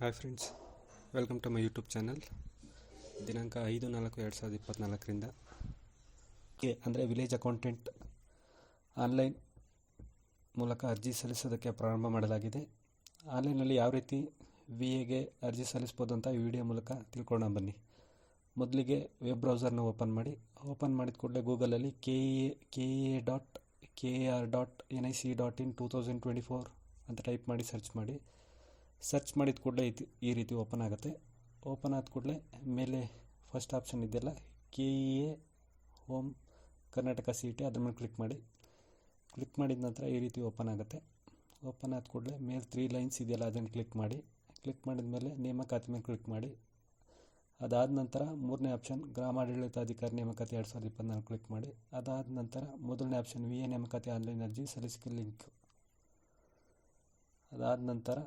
Hi friends welcome to my YouTube channel ದಿನಾಂಕ ಐದು ನಾಲ್ಕು ಎರಡು ಸಾವಿರದ ಇಪ್ಪತ್ತ್ನಾಲ್ಕರಿಂದ ಕೆ ಅಂದರೆ ವಿಲೇಜ್ ಅಕೌಂಟೆಂಟ್ ಆನ್ಲೈನ್ ಮೂಲಕ ಅರ್ಜಿ ಸಲ್ಲಿಸೋದಕ್ಕೆ ಪ್ರಾರಂಭ ಮಾಡಲಾಗಿದೆ. ಆನ್ಲೈನಲ್ಲಿ ಯಾವ ರೀತಿ ವಿ ಎಗೆ ಅರ್ಜಿ ಸಲ್ಲಿಸ್ಬೋದು ಅಂತ ಈ ವಿಡಿಯೋ ಮೂಲಕ ತಿಳ್ಕೊಳ್ಳೋಣ ಬನ್ನಿ. ಮೊದಲಿಗೆ ವೆಬ್ ಬ್ರೌಸರ್ನ ಓಪನ್ ಮಾಡಿ. ಓಪನ್ ಮಾಡಿದ ಕೂಡಲೇ ಗೂಗಲಲ್ಲಿ K E A K E A dot K A R dot N I C dot in two thousand twenty four ಅಂತ ಟೈಪ್ ಮಾಡಿ ಸರ್ಚ್ ಮಾಡಿ. ಸರ್ಚ್ ಮಾಡಿದ ಕೂಡಲೇ ಇದು ಈ ರೀತಿ ಓಪನ್ ಆಗುತ್ತೆ. ಓಪನ್ ಆದ ಕೂಡಲೇ ಮೇಲೆ ಫಸ್ಟ್ ಆಪ್ಷನ್ ಇದೆಯಲ್ಲ K A home Karnataka C T ಅದ್ರ ಮೇಲೆ ಕ್ಲಿಕ್ ಮಾಡಿ. ಕ್ಲಿಕ್ ಮಾಡಿದ ನಂತರ ಈ ರೀತಿ ಓಪನ್ ಆಗುತ್ತೆ. ಓಪನ್ ಆದ ಕೂಡಲೇ ಮೇಲೆ ತ್ರೀ ಲೈನ್ಸ್ ಇದೆಯಲ್ಲ, ಅದನ್ನು ಕ್ಲಿಕ್ ಮಾಡಿ. ಕ್ಲಿಕ್ ಮಾಡಿದ ಮೇಲೆ ನೇಮಕಾತಿ ಮೇಲೆ ಕ್ಲಿಕ್ ಮಾಡಿ. ಅದಾದ ನಂತರ ಮೂರನೇ ಆಪ್ಷನ್ ಗ್ರಾಮಾಡಳಿತಾಧಿಕಾರಿ ನೇಮಕಾತಿ ಎರಡು ಸಾವಿರದ ಇಪ್ಪತ್ನಾಲ್ಕು ಕ್ಲಿಕ್ ಮಾಡಿ. ಅದಾದ ನಂತರ ಮೊದಲನೇ ಆಪ್ಷನ್ ವಿ ಎ ನೇಮಕಾತಿ ಆನ್ಲೈನ್ ಅರ್ಜಿ ಸಲ್ಲಿಸಿಕೆ ಲಿಂಕ್ ಅದಾದ ನಂತರ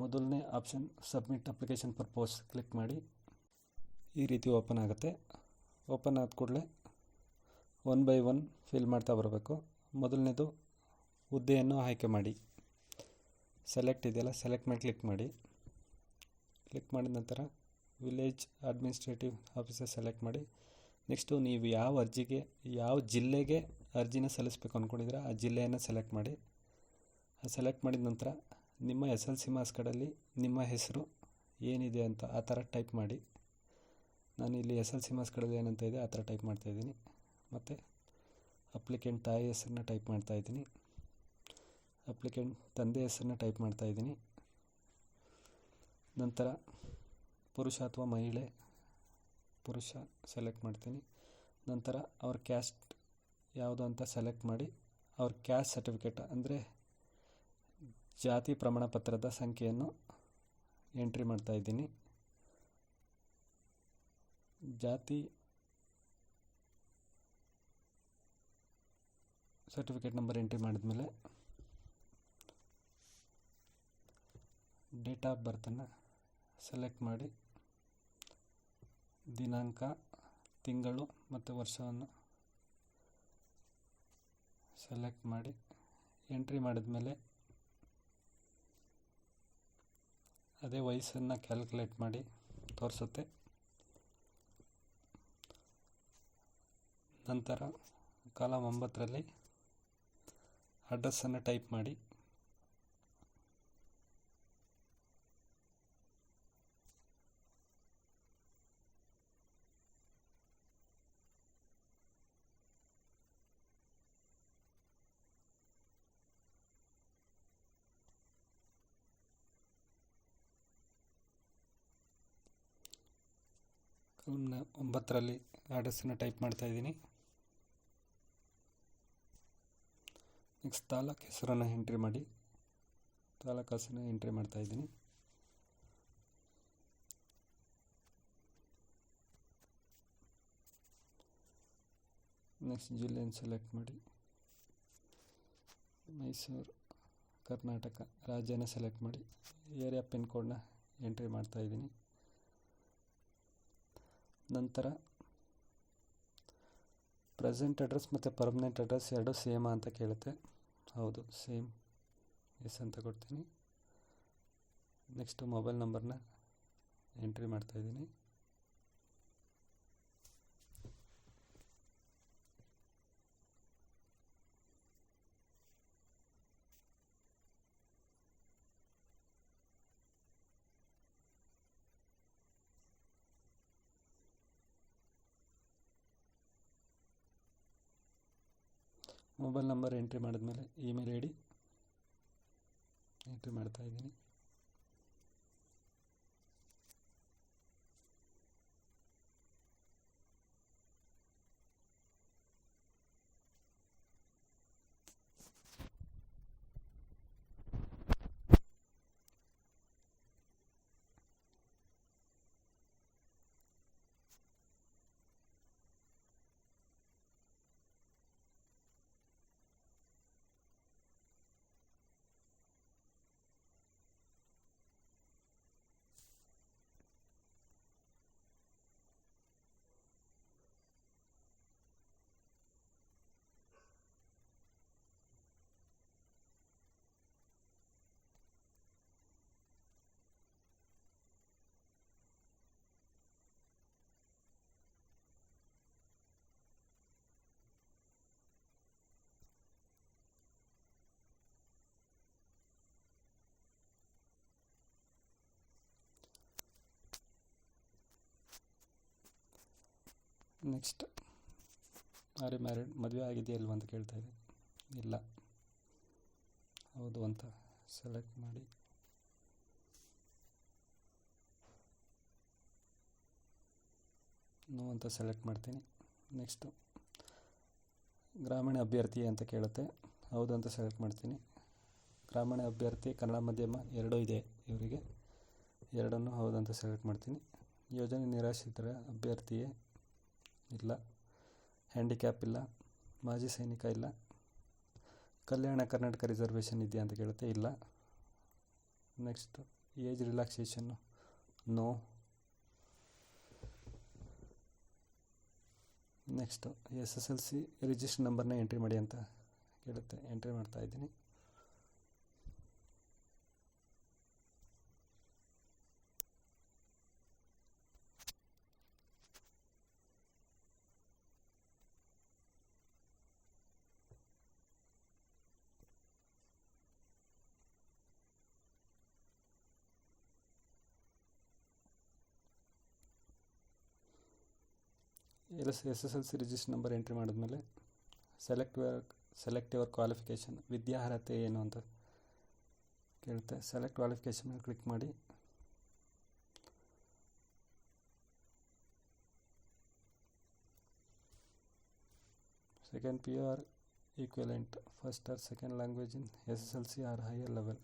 ಮೊದಲನೇ option submit application purpose click ಮಾಡಿ. ಈ ರೀತಿ ಓಪನ್ ಆಗುತ್ತೆ. ಓಪನ್ ಆದ ಕೂಡಲೇ ಒನ್ ಬೈ ಒನ್ ಫಿಲ್ ಮಾಡ್ತಾ ಬರಬೇಕು. ಮೊದಲನೇದು ಹುದ್ದೆಯನ್ನು ಆಯ್ಕೆ ಮಾಡಿ. ಸೆಲೆಕ್ಟ್ ಇದೆಯಲ್ಲ ಸೆಲೆಕ್ಟ್ ಮೇಲೆ ಕ್ಲಿಕ್ ಮಾಡಿ. ಕ್ಲಿಕ್ ಮಾಡಿದ ನಂತರ ವಿಲೇಜ್ ಅಡ್ಮಿನಿಸ್ಟ್ರೇಟಿವ್ ಆಫೀಸರ್ ಸೆಲೆಕ್ಟ್ ಮಾಡಿ. ನೆಕ್ಸ್ಟು ನೀವು ಯಾವ ಅರ್ಜಿಗೆ, ಯಾವ ಜಿಲ್ಲೆಗೆ ಅರ್ಜಿನ ಸಲ್ಲಿಸ್ಬೇಕು ಅಂದ್ಕೊಂಡಿದ್ರೆ ಆ ಜಿಲ್ಲೆಯನ್ನು ಸೆಲೆಕ್ಟ್ ಮಾಡಿ. ಸೆಲೆಕ್ಟ್ ಮಾಡಿದ ನಂತರ ನಿಮ್ಮ ಎಸ್ ಎಲ್ ಸಿ ಮಾರ್ಕ್ಸ್ ನಿಮ್ಮ ಹೆಸರು ಏನಿದೆ ಅಂತ ಆ ಥರ ಟೈಪ್ ಮಾಡಿ. ನಾನು ಇಲ್ಲಿ ಎಸ್ ಎಲ್ ಸಿ ಮಾರ್ಕ್ಸ್ ಏನಂತ ಇದೆ ಆ ಥರ ಟೈಪ್ ಮಾಡ್ತಾಯಿದ್ದೀನಿ ಮತ್ತು ಅಪ್ಲಿಕೆಂಟ್ ತಾಯಿ ಹೆಸರನ್ನ ಟೈಪ್ ಮಾಡ್ತಾಯಿದ್ದೀನಿ ಅಪ್ಲಿಕೆಂಟ್ ತಂದೆ ಹೆಸರನ್ನ ಟೈಪ್ ಮಾಡ್ತಾಯಿದ್ದೀನಿ ನಂತರ ಪುರುಷ ಅಥವಾ ಮಹಿಳೆ, ಪುರುಷ ಸೆಲೆಕ್ಟ್ ಮಾಡ್ತೀನಿ. ನಂತರ ಅವ್ರ ಕ್ಯಾಸ್ಟ್ ಯಾವುದು ಅಂತ ಸೆಲೆಕ್ಟ್ ಮಾಡಿ ಅವ್ರ ಕ್ಯಾಸ್ಟ್ ಸರ್ಟಿಫಿಕೇಟ್, ಅಂದರೆ ಜಾತಿ ಪ್ರಮಾಣಪತ್ರದ ಸಂಖ್ಯೆಯನ್ನು ಎಂಟ್ರಿ ಮಾಡ್ತಾ ಇದ್ದೀನಿ. ಜಾತಿ ಸರ್ಟಿಫಿಕೇಟ್ ನಂಬರ್ ಎಂಟ್ರಿ ಮಾಡಿದ್ಮೇಲೆ ಡೇಟ್ ಆಫ್ ಬರ್ತನ್ನು ಸೆಲೆಕ್ಟ್ ಮಾಡಿ ದಿನಾಂಕ, ತಿಂಗಳು ಮತ್ತು ವರ್ಷವನ್ನು ಸೆಲೆಕ್ಟ್ ಮಾಡಿ ಎಂಟ್ರಿ ಮಾಡಿದ್ಮೇಲೆ ಅದೇ ವಯಸ್ಸನ್ನು ಕ್ಯಾಲ್ಕುಲೇಟ್ ಮಾಡಿ ತೋರಿಸುತ್ತೆ. ನಂತರ ಕಾಲಮ್ ಒಂಬತ್ತರಲ್ಲಿ ಅಡ್ರೆಸ್ಸನ್ನು ಟೈಪ್ ಮಾಡಿ. ಒಂಬತ್ತರಲ್ಲಿ ಅಡ್ರೆಸ್ಸನ್ನು ಟೈಪ್ ಮಾಡ್ತಾ ಇದ್ದೀನಿ. ನೆಕ್ಸ್ಟ್ ತಾಲೂಕು ಹೆಸರನ್ನು ಎಂಟ್ರಿ ಮಾಡಿ. ತಾಲೂಕು ಹೆಸರನ್ನು ಎಂಟ್ರಿ ಮಾಡ್ತಾ ಇದ್ದೀನಿ. ನೆಕ್ಸ್ಟ್ ಜಿಲ್ಲೆಯನ್ನು ಸೆಲೆಕ್ಟ್ ಮಾಡಿ. ಮೈಸೂರು, ಕರ್ನಾಟಕ ರಾಜ್ಯನ ಸೆಲೆಕ್ಟ್ ಮಾಡಿ. ಏರಿಯಾ ಪಿನ್ ಕೋಡ್ನ ಎಂಟ್ರಿ ಮಾಡ್ತಾ ಇದ್ದೀನಿ. ನಂತರ ಪ್ರೆಸೆಂಟ್ ಅಡ್ರೆಸ್ ಮತ್ತು ಪರ್ಮನೆಂಟ್ ಅಡ್ರೆಸ್ ಎರಡು ಸೇಮಾ ಅಂತ ಕೇಳುತ್ತೆ. ಹೌದು ಸೇಮ್ ಎಸ್ ಅಂತ ಕೊಡ್ತೀನಿ. ನೆಕ್ಸ್ಟು ಮೊಬೈಲ್ ನಂಬರ್ನ ಎಂಟ್ರಿ ಮಾಡ್ತಾಯಿದ್ದೀನಿ ಮೊಬೈಲ್ ನಂಬರ್ ಎಂಟ್ರಿ ಮಾಡಿದ್ಮೇಲೆ ಇಮೇಲ್ ಐ ಡಿ ಎಂಟ್ರಿ ಮಾಡ್ತಾ ನೆಕ್ಸ್ಟ್ ಆರ್ ಮ್ಯಾರಿಡ್ ಮದುವೆ ಆಗಿದೆಯಾ ಇಲ್ವ ಅಂತ ಕೇಳ್ತಾ ಇದೆ ಇಲ್ಲ. ಹೌದು ಅಂತ ಸೆಲೆಕ್ಟ್ ಮಾಡಿ. ನೋ ಅಂತ ಸೆಲೆಕ್ಟ್ ಮಾಡ್ತೀನಿ. ನೆಕ್ಸ್ಟು ಗ್ರಾಮೀಣ ಅಭ್ಯರ್ಥಿ ಅಂತ ಕೇಳುತ್ತೆ. ಹೌದು ಅಂತ ಸೆಲೆಕ್ಟ್ ಮಾಡ್ತೀನಿ. ಗ್ರಾಮೀಣ ಅಭ್ಯರ್ಥಿ ಕನ್ನಡ ಮಾಧ್ಯಮ ಎರಡೂ ಇದೆ ಇವರಿಗೆ. ಎರಡನ್ನೂ ಹೌದು ಅಂತ ಸೆಲೆಕ್ಟ್ ಮಾಡ್ತೀನಿ. ಯೋಜನೆ ನಿರಾಶ್ರಿತರ ಅಭ್ಯರ್ಥಿಯೇ ಇಲ್ಲ. ಹ್ಯಾಂಡಿಕ್ಯಾಪ್ ಇಲ್ಲ. ಮಾಜಿ ಸೈನಿಕ ಇಲ್ಲ. ಕಲ್ಯಾಣ ಕರ್ನಾಟಕ ರಿಸರ್ವೇಷನ್ ಇದೆಯಾ ಅಂತ ಕೇಳುತ್ತೆ? ಇಲ್ಲ. Next age relaxation no next S S L C register ನಂಬರ್ನ ಎಂಟ್ರಿ ಮಾಡಿ ಅಂತ ಕೇಳುತ್ತೆ. ಎಂಟ್ರಿ ಮಾಡ್ತಾ ಇದ್ದೀನಿ. S S S L C register number entry ಮಾಡಿದ್ಮೇಲೆ ಸೆಲೆಕ್ಟ್ ಸೆಲೆಕ್ಟ್ ಯುವರ್ ಕ್ವಾಲಿಫಿಕೇಷನ್ ವಿದ್ಯಾರ್ಹತೆ ಏನು ಅಂತ ಕೇಳುತ್ತೆ. ಸೆಲೆಕ್ಟ್ ಕ್ವಾಲಿಫಿಕೇಷನ್ ಮೇಲೆ ಕ್ಲಿಕ್ ಮಾಡಿ. Second P U or equivalent first or second language in S S L C or higher level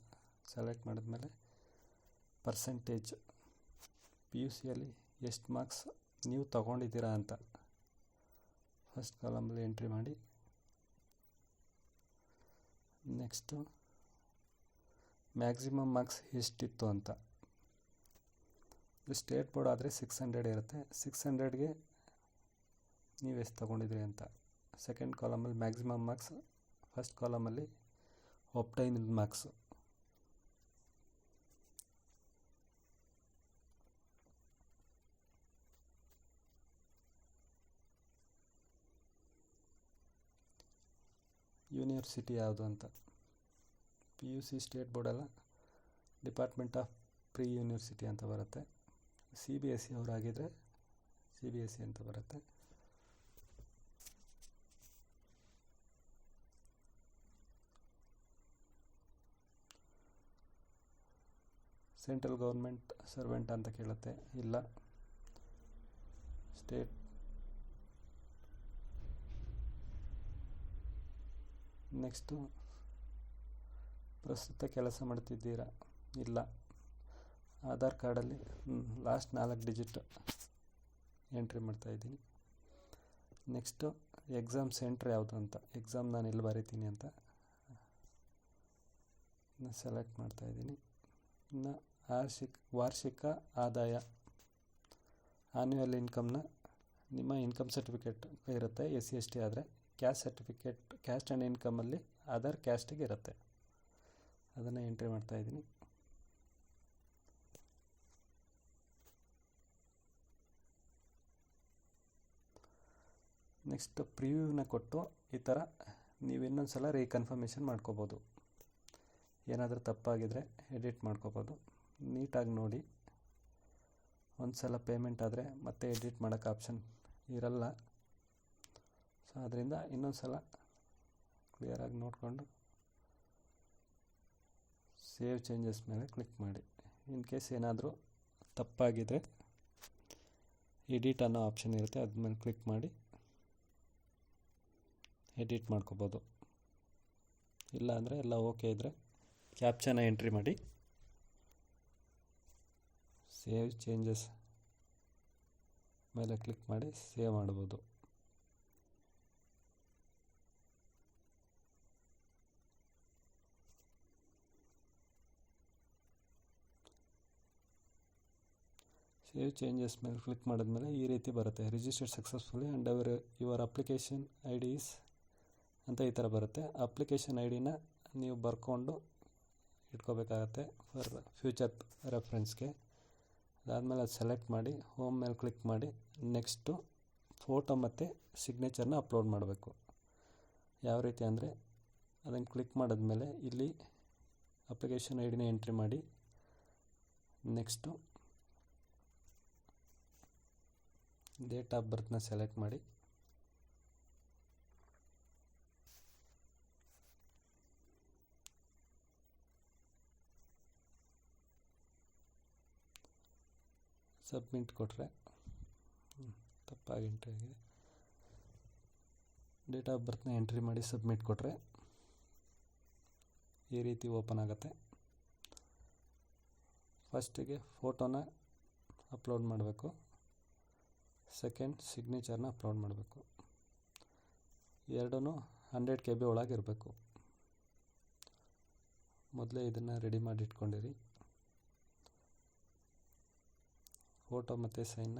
select ಮಾಡಿದ್ಮೇಲೆ percentage P U ಸಿಯಲ್ಲಿ ಎಷ್ಟು ಮಾರ್ಕ್ಸ್ ನೀವು ತಗೊಂಡಿದ್ದೀರಾ ಅಂತ. ಫಸ್ಟ್ ಕಾಲಮಲ್ಲಿ ಎಂಟ್ರಿ ಮಾಡಿ. ನೆಕ್ಸ್ಟು ಮ್ಯಾಕ್ಸಿಮಮ್ ಮಾರ್ಕ್ಸ್ ಎಷ್ಟಿತ್ತು ಅಂತ. ಸ್ಟೇಟ್ ಬೋರ್ಡ್ ಆದರೆ ಸಿಕ್ಸ್ ಹಂಡ್ರೆಡ್ ಇರುತ್ತೆ. ಸಿಕ್ಸ್ ಹಂಡ್ರೆಡ್ಗೆ ನೀವು ಎಷ್ಟು ತೊಗೊಂಡಿದ್ರಿ ಅಂತ. ಸೆಕೆಂಡ್ ಕಾಲಮಲ್ಲಿ ಮ್ಯಾಕ್ಸಿಮಮ್ ಮಾರ್ಕ್ಸ್ ಫಸ್ಟ್ ಕಾಲಮಲ್ಲಿ ಒಪ್ಟೈನ್ ಮಾರ್ಕ್ಸು ಯೂನಿವರ್ಸಿಟಿ ಯಾವುದು ಅಂತ? ಪಿ ಯು ಸಿ ಸ್ಟೇಟ್ ಬೋರ್ಡಲ್ಲ ಡಿಪಾರ್ಟ್ಮೆಂಟ್ ಆಫ್ ಪ್ರೀ ಯೂನಿವರ್ಸಿಟಿ ಅಂತ ಬರುತ್ತೆ. ಸಿ ಬಿ ಎಸ್ ಸಿ ಅವರಾಗಿದ್ದರೆ ಸಿ ಬಿ ಎಸ್ ಸಿ ಅಂತ ಬರುತ್ತೆ. ಸೆಂಟ್ರಲ್ ಗೌರ್ಮೆಂಟ್ ಸರ್ವೆಂಟ್ ಅಂತ ಕೇಳುತ್ತೆ. ಇಲ್ಲ. ಸ್ಟೇಟ್ ನೆಕ್ಸ್ಟು ಪ್ರಸ್ತುತ ಕೆಲಸ ಮಾಡ್ತಿದ್ದೀರಾ? ಇಲ್ಲ. ಆಧಾರ್ ಕಾರ್ಡಲ್ಲಿ ಲಾಸ್ಟ್ ನಾಲ್ಕು ಡಿಜಿಟ್ ಎಂಟ್ರಿ ಮಾಡ್ತಾಯಿದ್ದೀನಿ ನೆಕ್ಸ್ಟು ಎಕ್ಸಾಮ್ ಸೆಂಟ್ರ್ ಯಾವುದು ಅಂತ. ಎಕ್ಸಾಮ್ ನಾನು ಎಲ್ಲಿ ಬರೀತೀನಿ ಅಂತ ಸೆಲೆಕ್ಟ್ ಮಾಡ್ತಾಯಿದ್ದೀನಿ ಇನ್ನು ವಾರ್ಷಿಕ ವಾರ್ಷಿಕ ಆದಾಯ. ಆನ್ಯುವಲ್ ಇನ್ಕಮ್ನ ನಿಮ್ಮ ಇನ್ಕಮ್ ಸರ್ಟಿಫಿಕೇಟ್ ಇರುತ್ತೆ, ಎಸ್ ಸಿ ಎಸ್ ಟಿ ಆದರೆ. ಕ್ಯಾಸ್ಟ್ ಸರ್ಟಿಫಿಕೇಟ್ ಕ್ಯಾಸ್ಟ್ ಆ್ಯಂಡ್ ಇನ್ಕಮಲ್ಲಿ ಅದರ್ ಕ್ಯಾಸ್ಟಿಗೆ ಇರುತ್ತೆ. ಅದನ್ನು ಎಂಟ್ರಿ ಮಾಡ್ತಾಯಿದ್ದೀನಿ ನೆಕ್ಸ್ಟ್ ಪ್ರಿವ್ಯೂನ ಕೊಟ್ಟು ಈ ಥರ ನೀವು ಇನ್ನೊಂದು ಸಲ ರೀಕನ್ಫರ್ಮೇಷನ್ ಮಾಡ್ಕೋಬೋದು. ಏನಾದರೂ ತಪ್ಪಾಗಿದ್ದರೆ ಎಡಿಟ್ ಮಾಡ್ಕೋಬೋದು. ನೀಟಾಗಿ ನೋಡಿ. ಒಂದು ಸಲ ಪೇಮೆಂಟ್ ಆದರೆ ಮತ್ತೆ ಎಡಿಟ್ ಮಾಡೋಕ್ಕೆ ಆಪ್ಷನ್ ಇರಲ್ಲ. ಸೊ ಅದರಿಂದ ಇನ್ನೊಂದು ಸಲ ಕ್ಲಿಯರಾಗಿ ನೋಡಿಕೊಂಡು ಸೇವ್ ಚೇಂಜಸ್ ಮೇಲೆ ಕ್ಲಿಕ್ ಮಾಡಿ. ಇನ್ ಕೇಸ್ ಏನಾದರೂ ತಪ್ಪಾಗಿದ್ದರೆ ಎಡಿಟ್ ಅನ್ನೋ ಆಪ್ಷನ್ ಇರುತ್ತೆ ಅದ್ರ ಮೇಲೆ ಕ್ಲಿಕ್ ಮಾಡಿ ಎಡಿಟ್ ಮಾಡ್ಕೋಬೋದು. ಇಲ್ಲ ಅಂದರೆ ಎಲ್ಲ ಓಕೆ ಇದ್ದರೆ ಕ್ಯಾಪ್ಚನ ಎಂಟ್ರಿ ಮಾಡಿ ಸೇವ್ ಚೇಂಜಸ್ ಮೇಲೆ ಕ್ಲಿಕ್ ಮಾಡಿ ಸೇವ್ ಮಾಡ್ಬೋದು. ಸೇವ್ ಚೇಂಜಸ್ ಮೇಲೆ ಕ್ಲಿಕ್ ಮಾಡಿದ್ಮೇಲೆ ಈ ರೀತಿ ಬರುತ್ತೆ. Registered successfully and our your application IDs ಅಂತ ಈ ಥರ ಬರುತ್ತೆ. ಅಪ್ಲಿಕೇಶನ್ ಐ ಡಿನ ನೀವು ಬರ್ಕೊಂಡು ಇಟ್ಕೋಬೇಕಾಗತ್ತೆ ಫಾರ್ ಫ್ಯೂಚರ್ ರೆಫರೆನ್ಸ್ಗೆ ಅದಾದಮೇಲೆ ಅದು ಸೆಲೆಕ್ಟ್ ಮಾಡಿ ಹೋಮ್ ಮೇಲೆ ಕ್ಲಿಕ್ ಮಾಡಿ ನೆಕ್ಸ್ಟು ಫೋಟೋ ಮತ್ತು ಸಿಗ್ನೇಚರ್ನ ಅಪ್ಲೋಡ್ ಮಾಡಬೇಕು. ಯಾವ ರೀತಿ ಅಂದರೆ ಅದನ್ನು ಕ್ಲಿಕ್ ಮಾಡಿದ್ಮೇಲೆ ಇಲ್ಲಿ ಅಪ್ಲಿಕೇಶನ್ ಐ ಡಿನ ಎಂಟ್ರಿ ಮಾಡಿ ನೆಕ್ಸ್ಟು ಡೇಟ್ ಆಫ್ ಬರ್ತ್ನ ಸೆಲೆಕ್ಟ್ ಮಾಡಿ. ಸಬ್ಮಿಟ್ ಕೊಟ್ಟರೆ ತಪ್ಪಾಗಿ ಎಂಟ್ರಿ ಆಗಿದೆ. ಡೇಟ್ ಆಫ್ ಬರ್ತ್ನ ಎಂಟ್ರಿ ಮಾಡಿ ಸಬ್ಮಿಟ್ ಕೊಟ್ಟರೆ ಈ ರೀತಿ ಓಪನ್ ಆಗುತ್ತೆ. ಫಸ್ಟಿಗೆ ಫೋಟೋನ ಅಪ್ಲೋಡ್ ಮಾಡಬೇಕು. ಸೆಕೆಂಡ್ ಸಿಗ್ನೇಚರ್ನ ಅಪ್ಲೋಡ್ ಮಾಡಬೇಕು. ಎರಡೂ ಹಂಡ್ರೆಡ್ ಕೆ ಬಿ ಒಳಗಿರಬೇಕು ಮೊದಲೇ ಇದನ್ನು ರೆಡಿ ಮಾಡಿ ಇಟ್ಕೊಂಡಿರಿ. ಫೋಟೋ ಮತ್ತು ಸೈನ್ನ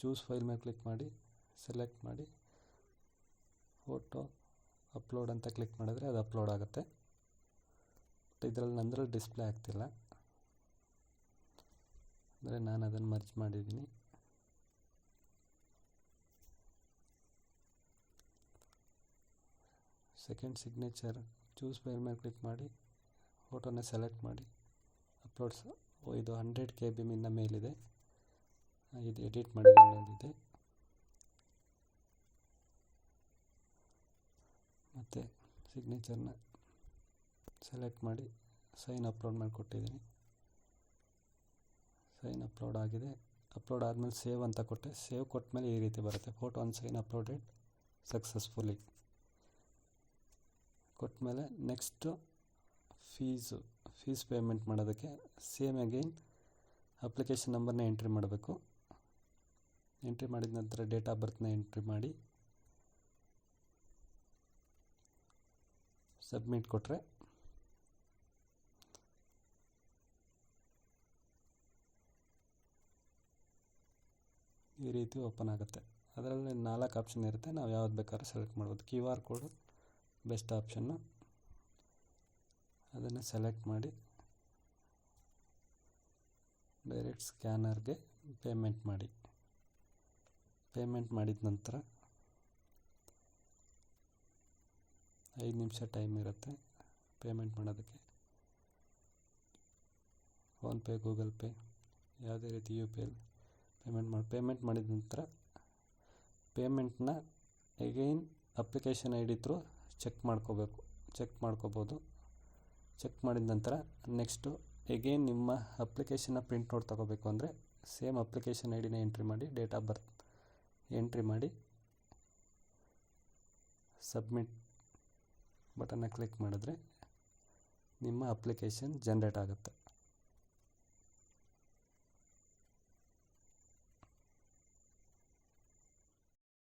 ಚೂಸ್ ಫೈಲ್ ಮೇಲೆ ಕ್ಲಿಕ್ ಮಾಡಿ ಸೆಲೆಕ್ಟ್ ಮಾಡಿ ಫೋಟೋ ಅಪ್ಲೋಡ್ ಅಂತ ಕ್ಲಿಕ್ ಮಾಡಿದ್ರೆ ಅದು ಅಪ್ಲೋಡ್ ಆಗುತ್ತೆ. ಬಟ್ ಇದರಲ್ಲಿ ನಂದ್ರಲ್ಲಿ ಡಿಸ್ಪ್ಲೇ ಆಗ್ತಿಲ್ಲ. ಅಂದರೆ ನಾನು ಅದನ್ನು ಮರ್ಜ್ ಮಾಡಿದ್ದೀನಿ. ಸೆಕೆಂಡ್ ಸಿಗ್ನೇಚರ್, ಚೂಸ್ ಫೈಲ್ ಮೇಲೆ ಕ್ಲಿಕ್ ಮಾಡಿ, ಫೋಟೋನ ಸೆಲೆಕ್ಟ್ ಮಾಡಿ. ಅಪ್ಲೋಡ್ಸ್ ಇದು ಹಂಡ್ರೆಡ್ ಕೆ ಬಿ ಮಿಂದ ಮೇಲಿದೆ ಇದು ಎಡಿಟ್ ಮಾಡಿ ಅಂದಿದೆ ಮತ್ತು ಸಿಗ್ನೇಚರ್ನ ಸೆಲೆಕ್ಟ್ ಮಾಡಿ ಸೈನ್ ಅಪ್ಲೋಡ್ ಮಾಡಿ ಕೊಟ್ಟಿದ್ದೀನಿ. ಸೈನ್ ಅಪ್ಲೋಡ್ ಆಗಿದೆ. ಅಪ್ಲೋಡ್ ಆದಮೇಲೆ ಸೇವ್ ಅಂತ ಕೊಟ್ಟೆ. ಸೇವ್ ಕೊಟ್ಟಮೇಲೆ ಈ ರೀತಿ ಬರುತ್ತೆ. ಫೋಟೋ ಒಂದು ಸೈನ್ ಅಪ್ಲೋಡೆಡ್ ಸಕ್ಸಸ್ಫುಲಿ ಕೊಟ್ಟಮೇಲೆ ನೆಕ್ಸ್ಟು ಫೀಸು ಫೀಸ್ ಪೇಮೆಂಟ್ ಮಾಡೋದಕ್ಕೆ ಸೇಮ್ ಅಗೈನ್ ಅಪ್ಲಿಕೇಶನ್ ನಂಬರ್ನ ಎಂಟ್ರಿ ಮಾಡಬೇಕು. ಎಂಟ್ರಿ ಮಾಡಿದ ನಂತರ ಡೇಟ್ ಆಫ್ ಬರ್ತ್ನ ಎಂಟ್ರಿ ಮಾಡಿ ಸಬ್ಮಿಟ್ ಕೊಟ್ಟರೆ ಈ ರೀತಿ ಓಪನ್ ಆಗುತ್ತೆ. ಅದರಲ್ಲಿ ನಾಲ್ಕು ಆಪ್ಷನ್ ಇರುತ್ತೆ. ನಾವು ಯಾವ್ದು ಬೇಕಾದ್ರೂ ಸೆಲೆಕ್ಟ್ ಮಾಡ್ಬೋದು. Q R code best option ಅದನ್ನು ಸೆಲೆಕ್ಟ್ ಮಾಡಿ ಡೈರೆಕ್ಟ್ ಸ್ಕ್ಯಾನರ್ಗೆ ಪೇಮೆಂಟ್ ಮಾಡಿ. ಪೇಮೆಂಟ್ ಮಾಡಿದ ನಂತರ ಐದು ನಿಮಿಷ ಟೈಮ್ ಇರುತ್ತೆ ಪೇಮೆಂಟ್ ಮಾಡೋದಕ್ಕೆ. ಫೋನ್ಪೇ ಗೂಗಲ್ ಪೇ ಯಾವುದೇ ರೀತಿ ಯು ಪಿ ಐ ಪೇಮೆಂಟ್ ಮಾಡಿ ಪೇಮೆಂಟ್ ಮಾಡಿದ ನಂತರ ಪೇಮೆಂಟ್ನ again application I D through check ಮಾಡ್ಕೋಬೇಕು ಚೆಕ್ ಮಾಡ್ಕೋಬೋದು. ಚೆಕ್ ಮಾಡಿದ ನಂತರ ನೆಕ್ಸ್ಟು ಎಗೈನ್ ನಿಮ್ಮ ಅಪ್ಲಿಕೇಶನ್ನ ಪ್ರಿಂಟ್ಔಟ್ ತೊಗೋಬೇಕು ಅಂದರೆ ಸೇಮ್ ಅಪ್ಲಿಕೇಶನ್ ಐ ಡಿನ ಎಂಟ್ರಿ ಮಾಡಿ ಡೇಟ್ ಆಫ್ ಬರ್ತ್ ಎಂಟ್ರಿ ಮಾಡಿ ಸಬ್ಮಿಟ್ ಬಟನ್ನ ಕ್ಲಿಕ್ ಮಾಡಿದ್ರೆ ನಿಮ್ಮ ಅಪ್ಲಿಕೇಶನ್ ಜನ್ರೇಟ್ ಆಗುತ್ತೆ.